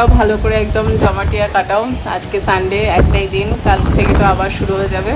তোমরাও ভালো করে একদম জমাটিয়া কাটাও। আজকে সানডে একটাই দিন, কাল থেকে তো আবার শুরু হয়ে যাবে।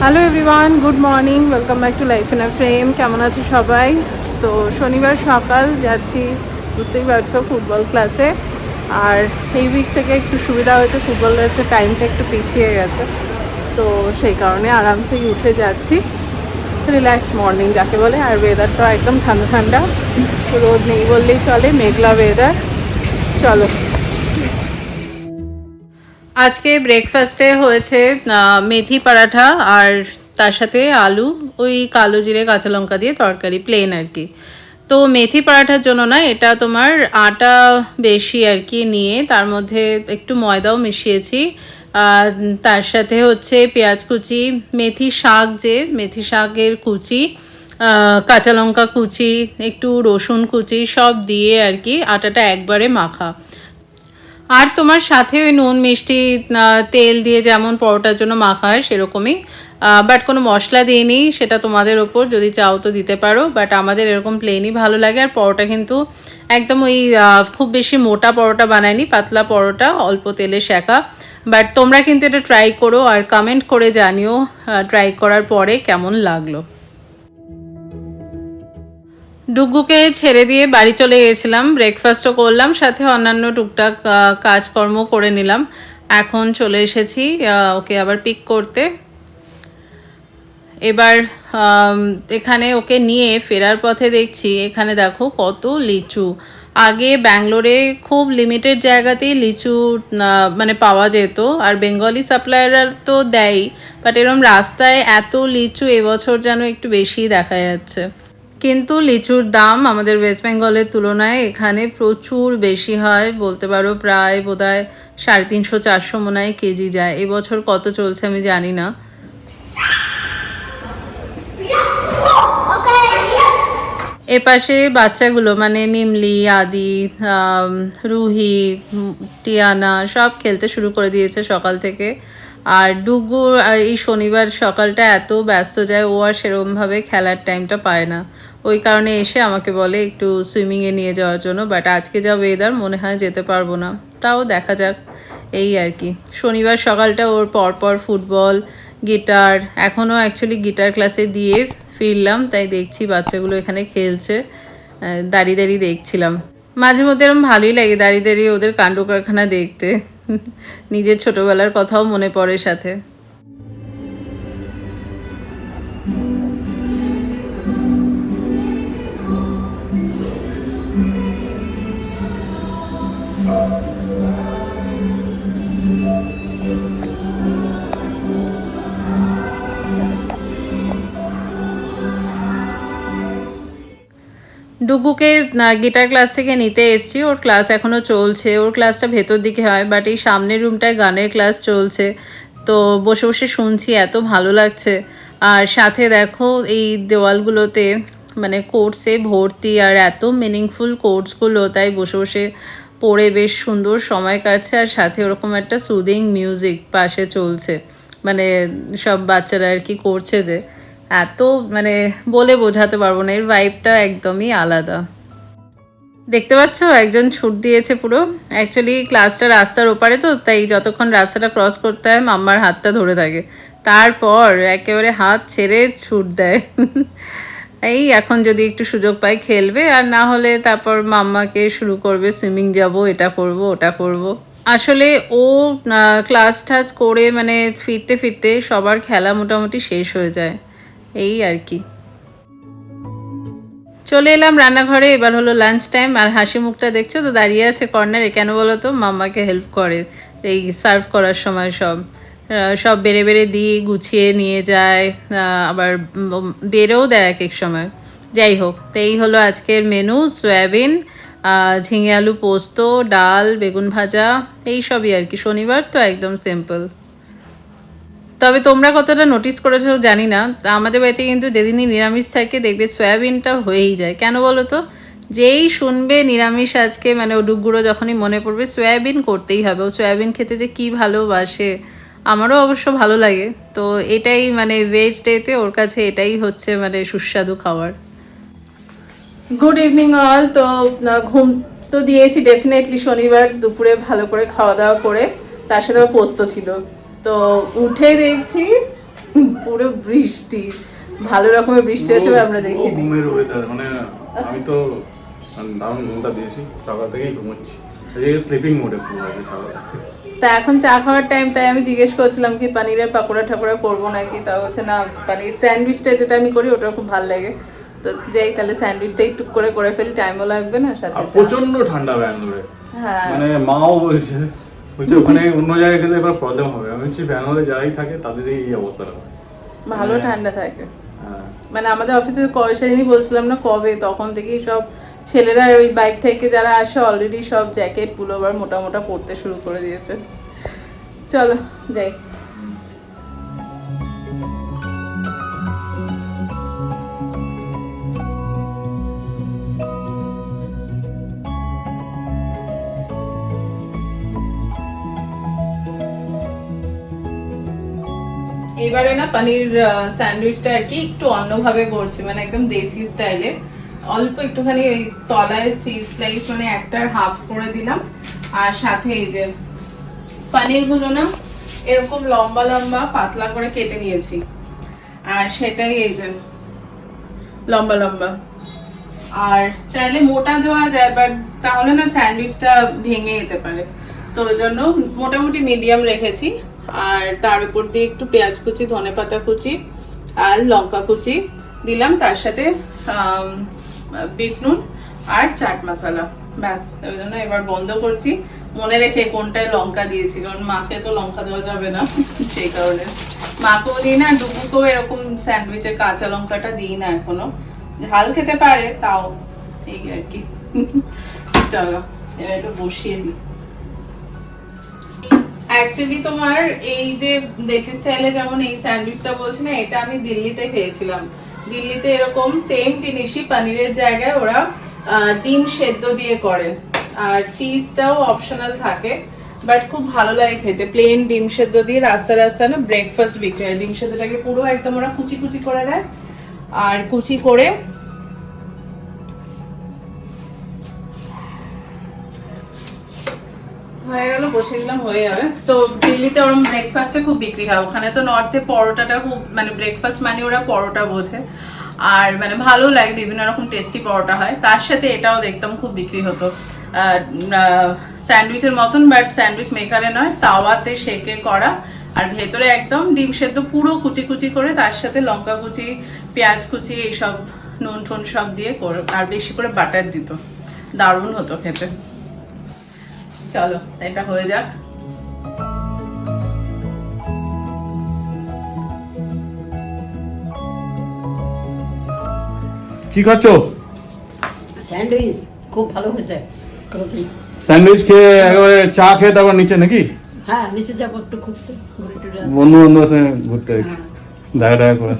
Hello everyone good morning welcome back to life in a frame কেমন আছে সবাই? তো শনিবার সকাল, যাচ্ছি বুঝতেই পারছ ফুটবল ক্লাসে আর এই উইক থেকে একটু সুবিধা হয়েছে ফুটবল ক্লাসের টাইমটা একটু পিছিয়ে গেছে। তো সেই কারণে আরামসে উঠে যাচ্ছি। রিল্যাক্স মর্নিং যাকে বলে। আর ওয়েদারটা একদম ঠান্ডা ঠান্ডা। রোদ নেই বললেই চলে, মেঘলা ওয়েদার চলো। আজকে ব্রেকফাস্টে হয়েছে মেথি পরাঠা আর তার সাথে আলু, ওই কালো জিরে কাঁচা লঙ্কা দিয়ে তরকারি প্লেন আর কি। তো মেথি পরাঠার জন্য না, এটা তোমার আটা বেশি আর কি নিয়ে, তার মধ্যে একটু ময়দাও মিশিয়েছি। তার সাথে হচ্ছে পেঁয়াজ কুচি, মেথি শাক যে, মেথি শাকের কুচি কাঁচা লঙ্কা কুচি, একটু রসুন কুচি সব দিয়ে আর কি আটাটা একবারে মাখা। আর তোমার সাথে ওই নুন, মিষ্টি তেল দিয়ে যেমন পরোটার জন্য মাখা হয় সেরকমই বাট কোনো মশলা দিইনি, সেটা তোমাদের ওপর যদি চাও তো দিতে পারো বাট আমাদের এরকম প্লেনই ভালো লাগে আর পরোটা কিন্তু একদম ওই খুব বেশি মোটা পরোটা বানায়নি পাতলা পরোটা, অল্প তেলে শেখা। বাট তোমরা কিন্তু এটা ট্রাই করো আর কমেন্ট করে জানিও ট্রাই করার পরে কেমন লাগল। ডুগুকে ছেড়ে দিয়ে বাড়ি চলে গেছিলাম ব্রেকফাস্টও করলাম, সাথে অন্যান্য টুকটাক কাজকর্ম করে নিলাম। এখন চলে এসেছি ওকে আবার পিক করতে। এবার এখানে ওকে নিয়ে ফেরার পথে দেখছি, এখানে দেখো কত লিচু। আগে ব্যাঙ্গলোরে খুব লিমিটেড জায়গাতেই লিচু মানে পাওয়া যেত। আর বেঙ্গলি সাপ্লায়াররা তো দেয় বাট এরম রাস্তায় এত লিচু এবছর যেন একটু বেশি দেখা যাচ্ছে। কিন্তু লিচুর দাম আমাদের ওয়েস্ট বেঙ্গলের তুলনায় এখানে প্রচুর বেশি হয়, বলতে পারো প্রায় বোধহয় সাড়ে তিনশো, চারশো মনে হয় কেজি যায়। এবছর কত চলছে আমি জানি না। এপাশে বাচ্চাগুলো মানে মিমলি, আদি রুহি টিয়ানা, সব খেলতে শুরু করে দিয়েছে সকাল থেকে। আর ডুগু এই শনিবার সকালটা এত ব্যস্ত যায়, ও আর সেরকমভাবে খেলার টাইমটা পায় না। ওই কারণে এসে আমাকে বলে একটু সুইমিংয়ে নিয়ে যাওয়ার জন্য বাট আজকে যা ওয়েদার মনে হয় যেতে পারব না। তাও দেখা যাক, এই আর কি। শনিবার সকালটা ওর পরপর ফুটবল গিটার এখনও অ্যাকচুয়ালি গিটার ক্লাসে দিয়ে ফিরলাম, তাই দেখছি বাচ্চাগুলো এখানে খেলছে। দাঁড়িয়ে দাঁড়িয়ে দেখছিলাম। মাঝে মধ্যে এরকম ভালোই লাগে দাঁড়িয়ে দাঁড়িয়ে ওদের কাণ্ড কারখানা দেখতে। নিজের ছোটবেলার কথাও মনে পড়ে সাথে। ডুগুকে গিটার ক্লাস থেকে নিতে এসছি। ওর ক্লাস এখনও চলছে। ওর ক্লাসটা ভেতর দিকে হয় বাট এই সামনের রুমটায় গানের ক্লাস চলছে। তো বসে বসে শুনছি, এত ভালো লাগছে। আর সাথে দেখো, এই দেওয়ালগুলোতে মানে কোর্সে ভর্তি আর এত মিনিংফুল কোর্সগুলো তাই বসে বসে পড়ে বেশ সুন্দর সময় কাটছে। আর সাথে ওরকম একটা সুদিং মিউজিক পাশে চলছে। মানে সব বাচ্চারা আর কি করছে যে। এত মানে বলে বোঝাতে পারব না, এর ভাইবটা একদমই আলাদা। দেখতে পাচ্ছ, একজন ছুট দিয়েছে পুরো। অ্যাকচুয়ালি ক্লাসটা রাস্তার ওপারে তো, তাই যতক্ষণ রাস্তাটা ক্রস করতে হয়, মাম্মার হাতটা ধরে থাকে। তারপর একেবারে হাত ছেড়ে ছুট দেয়। এই এখন যদি একটু সুযোগ পাই, খেলবে। আর না হলে তারপর মাম্মাকে শুরু করবে সুইমিং যাব, এটা করব, ওটা করব। আসলে ও ক্লাস টাস করে মানে ফিরতে ফিরতে সবার খেলা মোটামুটি শেষ হয়ে যায়। এই আর কি। চলে এলাম রান্নাঘরে, এবার হলো লাঞ্চ টাইম আর হাসি মুখটা দেখছ তো, দাঁড়িয়ে আছে কর্নারে কেন বলো তো, মাম্মাকে হেল্প করে, এই সার্ভ করার সময় সব। সব বেড়ে বেড়ে দিয়ে গুছিয়ে নিয়ে যায় আবার বেড়েও দেয় এক এক সময়। যাই হোক, তো এই হলো আজকের মেনু সয়াবিন ঝিঙে আলু পোস্ত, ডাল, বেগুন ভাজা, এই সবই আর কি। শনিবার তো একদম সিম্পল তবে তোমরা কতটা নোটিস করেছ জানি না। তা আমাদের বাড়িতে কিন্তু যেদিনই নিরামিষ থাকে দেখবে সয়াবিনটা হয়েই যায়। কেন বলো তো? যেই শুনবে নিরামিষ আজকে মানে ও যখনই মনে পড়বে, সয়াবিন করতেই হবে। ও সয়াবিন খেতে যে কী ভালোবাসে। আমারও অবশ্য ভালো লাগে। তো এটাই মানে ভেজ ডেতে ওর কাছে এটাই হচ্ছে মানে সুস্বাদু খাবার। গুড ইভিনিং অল তো ঘুম তো দিয়েছি ডেফিনেটলি শনিবার দুপুরে ভালো করে খাওয়া দাওয়া করে। তার সাথে পোস্ত ছিল। তো উঠে দেখছি পুরো বৃষ্টি। ভালো রকমের বৃষ্টি হয়েছে আমরা দেখি ঘুমের ওয়েদার মানে আমি তো দারুণ ঘুমটা দিয়েছি সকাল থেকেই ঘুমোচ্ছি। স্লিপিং মোডে তা এখন চা খাওয়ার টাইম তাই আমি জিজ্ঞেস করছিলাম কি পানিরের পাকোড়া ঠাকুরা করব নাকি? তা বলছে না পানির স্যান্ডউইচটা যেটা আমি করি ওটা খুব ভালো লাগে। তো যাই তাহলে স্যান্ডউইচটা একটু করে করে ফেলি টাইমও লাগবে না সাথে প্রচণ্ড ঠান্ডা ব্যাঙ্গালোরে হ্যাঁ। মানে মাও বলছে বলছে ওখানে অন্য জায়গায় গেলে এবার প্রবলেম হবে। আমি বলছি ব্যাঙ্গালোরে যারাই থাকে তাদেরই এই অবস্থাটা হয়। ভালো মানে- ঠান্ডা থাকে। হ্যাঁ। মানে আমাদের অফিসে সেদিনই বলছিলাম না কবে? তখন থেকেই সব ছেলেরা ওই বাইক থেকে যারা আসে অলরেডি সব জ্যাকেট পুলোভার মোটা মোটা পরতে শুরু করে দিয়েছে। চলো যাই। এবারে না পানির স্যান্ডউইচটা আর কি একটু অন্যভাবে করছি মানে একদম দেশি স্টাইলে। অল্প একটুখানি ওই তলায় চিজ স্লাইস মানে একটার হাফ করে দিলাম। আর সাথে এই যে পানিরগুলো না এরকম লম্বা লম্বা পাতলা করে কেটে নিয়েছি। আর সেটাই এই যে লম্বা লম্বা। আর চাইলে মোটা দেওয়া যায় বাট তাহলে না স্যান্ডউইচটা ভেঙে যেতে পারে। তো ওই জন্য মোটামুটি মিডিয়াম রেখেছি। আর তার উপর দিয়ে একটু পেঁয়াজ কুচি, ধনে পাতা কুচি আর লঙ্কা কুচি দিলাম। তার সাথে বিট নুন আর চাট মশলা। ব্যাস, ওই জন্য এবার বন্ধ করছি। মনে রেখে কোনটায় লঙ্কা দিয়েছি, কারণ মাকে তো লঙ্কা দেওয়া যাবে না সেই কারণে। মাকেও দিই না, ডুবুকেও এরকম স্যান্ডউইচের কাঁচা লঙ্কাটা দিই না এখনও। ঝাল খেতে পারে, তাও, এই আর কি। চলো, এবার একটু বসিয়ে দিই। অ্যাকচুয়ালি তোমার এই যে দেশি স্টাইলে যেমন এই স্যান্ডউইচটা বলছি না, এটা আমি দিল্লিতে খেয়েছিলাম। দিল্লিতে এরকম সেম জিনিসই পানিরের জায়গায় ওরা ডিম সেদ্ধ দিয়ে করে। আর চিজটাও অপশনাল থাকে বাট খুব ভালো লাগে খেতে। প্লেন ডিম সেদ্ধ দিয়ে রাস্তা রাস্তা না ব্রেকফাস্ট বিক্রি হয়। ডিম সেদ্ধটাকে পুরো একদম ওরা কুচি কুচি করে দেয়। আর কুচি করে হয়ে গেল, বসে দিলাম হয়ে যাবে। তো দিল্লিতে ওরকম ব্রেকফাস্টে খুব বিক্রি হয়। ওখানে তো নর্থে পরোটাটা খুব মানে ব্রেকফাস্ট মানে ওরা পরোটা বোঝে। আর মানে ভালো লাগে, বিভিন্ন রকম টেস্টি পরোটা হয়। তার সাথে এটাও দেখতাম খুব বিক্রি হতো। স্যান্ডউইচের মতন বাট স্যান্ডউইচ মেকারে নয়, তাওয়াতে সেকে করা। আর ভেতরে একদম ডিম সেদ্ধ পুরো কুচি কুচি করে, তার সাথে লঙ্কা কুচি, পেঁয়াজ কুচি, এইসব নুন টুন সব দিয়ে করে, আর বেশি করে বাটার দিত। দারুণ হতো খেতে। চলো এটা হয়ে যাক। কি খাচ্ছ? স্যান্ডউইচ খুব ভালো হয়েছে। স্যান্ডউইচ খেয়ে একেবারে চা খেয়ে তারপর নিচে নাকি? হ্যাঁ নিচে যাব একটু ঘুরতে ঘুরে বন্ধু বান্ধবের সঙ্গে ঘুরতে হ্যাঁ। দেখা দেখা করে।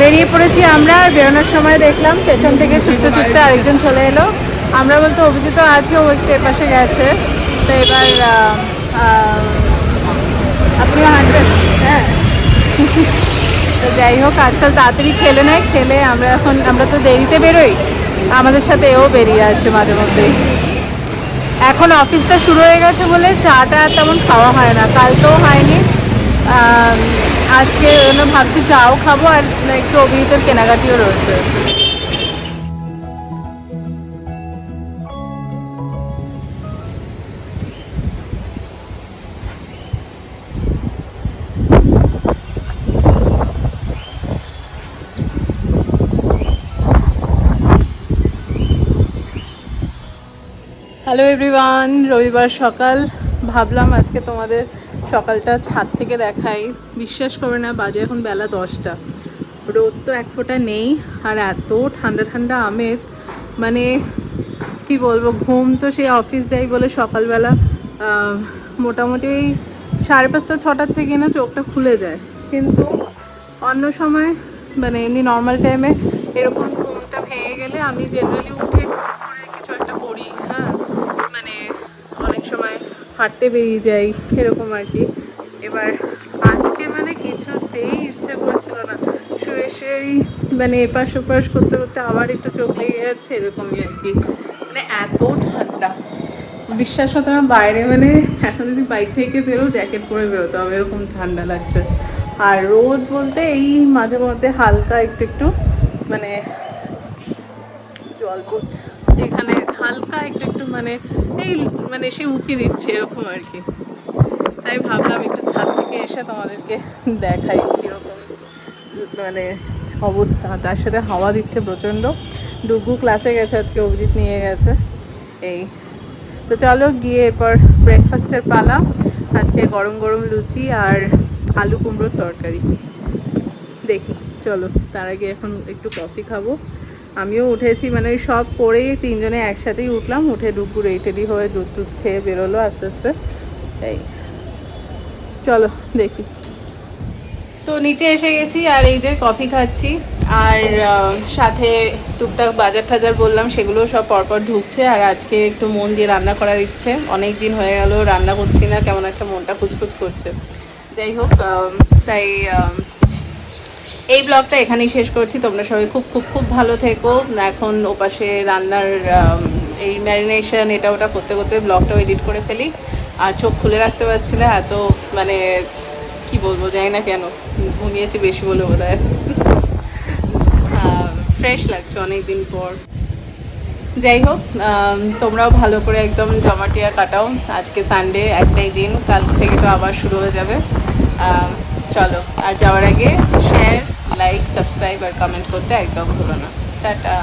বেরিয়ে পড়েছি আমরা বেরোনোর সময় দেখলাম পেছন থেকে ছুটতে ছুটতে আরেকজন চলে এলো। আমরা বলতে অভিজিৎ আছে ও একটু এপাশে গেছে। তো এবার আপনিও হাঁটবেন। হ্যাঁ। তো যাই হোক, আজকাল তাড়াতাড়ি খেলে নেয়, খেলে আমরা এখন, আমরা তো দেরিতে বেরোই। আমাদের সাথে এও বেরিয়ে আসে মাঝে মধ্যেই। এখন অফিসটা শুরু হয়ে গেছে বলে চাটা আর তেমন খাওয়া হয় না। কালকেও হয়নি। আজকে ভাবছি চাও খাব আর একটু অভিহিতর কেনাকাটিও রয়েছে। হ্যালো এভরিওয়ান রবিবার সকাল। ভাবলাম আজকে তোমাদের সকালটা ছাদ থেকে দেখাই। বিশ্বাস করবে না, বাজে এখন বেলা দশটা। রোদ তো এক ফোঁটা নেই, আর এত ঠান্ডা ঠান্ডা আমেজ। মানে কি বলব, ঘুম তো সেই অফিস যাই বলে সকালবেলা। মোটামুটি ওই সাড়ে পাঁচটা, ছটার থেকে না চোখটা খুলে যায়। কিন্তু অন্য সময় মানে এমনি নর্মাল টাইমে এরকম ঘুমটা ভেঙে গেলে আমি জেনারেলি উঠে কিছু একটা করি মানে অনেক সময় হাঁটতে বেরিয়ে যাই, এরকম আর কি। এবার আজকে মানে কিছুতেই ইচ্ছে করছিল না। শুয়ে শুয়েই মানে এপাশ ওপাশ করতে করতে আবার একটু চোখ লেগে যাচ্ছে, এরকমই আর কি। মানে এত ঠান্ডা। বিশ্বাস হতো না বাইরে মানে এখন যদি বাইক থেকে বেরো জ্যাকেট পরে বেরোতে হবে, এরকম ঠান্ডা লাগছে। আর রোদ বলতে এই মাঝে মধ্যে হালকা একটু একটু মানে জল পড়ছে। এখানে হালকা একটু একটু মানে এই মানে সে উকি দিচ্ছে এরকম আর কি। তাই ভাবলাম একটু ছাদ থেকে এসে তোমাদেরকে দেখাই কীরকম মানে অবস্থা। তার সাথে হাওয়া দিচ্ছে প্রচণ্ড। ডুগু ক্লাসে গেছে, আজকে অভিজিৎ নিয়ে গেছে। এই। তো চলো গিয়ে এরপর ব্রেকফাস্টের পালা। আজকে গরম গরম লুচি আর আলু কুমড়োর তরকারি। দেখি, চলো। তার আগে এখন একটু কফি খাব। আমিও উঠেছি মানে ওই সব করেই তিনজনে একসাথেই উঠলাম, উঠে দুপুর এই টেডি হয়ে দুধ টুধ খেয়ে বেরোলো আস্তে আস্তে। এই, চলো দেখি। তো নিচে এসে গেছি আর এই যে কফি খাচ্ছি, আর সাথে টুকটাক বাজার টাজার বললাম সেগুলো সব পরপর ঢুকছে, আর আজকে একটু মন দিয়ে রান্না করার ইচ্ছে। অনেক দিন হয়ে গেল, রান্না করছি না, কেমন একটা মনটা খুচখুচ করছে। যাই হোক তাই এই ব্লগটা এখানেই শেষ করছি। তোমরা সবাই খুব খুব খুব ভালো থেকো। এখন ওপাশে রান্নার এই ম্যারিনেশন এটা ওটা করতে করতে ব্লগটাও এডিট করে ফেলি। আর চোখ খুলে রাখতে পারছি না, এত মানে কি বলব, জানি না কেন। ঘুমিয়েছি বেশি বলে বোধ ফ্রেশ লাগছে অনেক দিন পর। যাই হোক তোমরাও ভালো করে একদম জমাটিয়া কাটাও। আজকে সানডে একটাই দিন। কাল থেকে তো আবার শুরু হয়ে যাবে। চলো, আর যাওয়ার আগে শেয়ার লাইক সাবস্ক্রাইব আর কমেন্ট করতে একদম ভুলো না। টাটা।